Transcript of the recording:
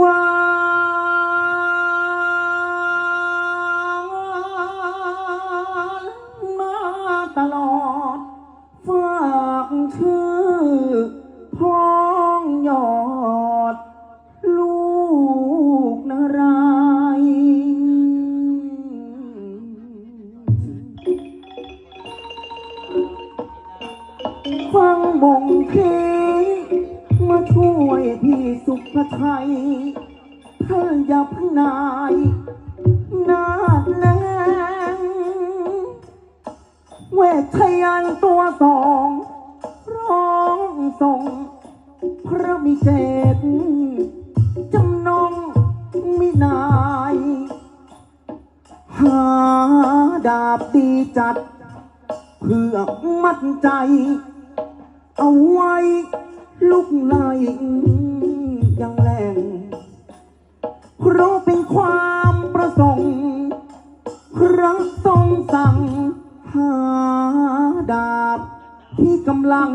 วางมาตลอด ฝากชื่อพ้องยอด ลูกนารายณ์ฟังบงเพลง มาช่วยพี่สุภชัยท่านอย่าพนายนาดแรงเวทยันตัวสองร้องส่งพระมิเจตจำนองมินาย หาดาบดีจัด เพื่อมัดใจ เอาไว้ ลุกไล่ยังแรงเพราะเป็นความประสงค์คระทรงสั่งหาดาบที่กำลัง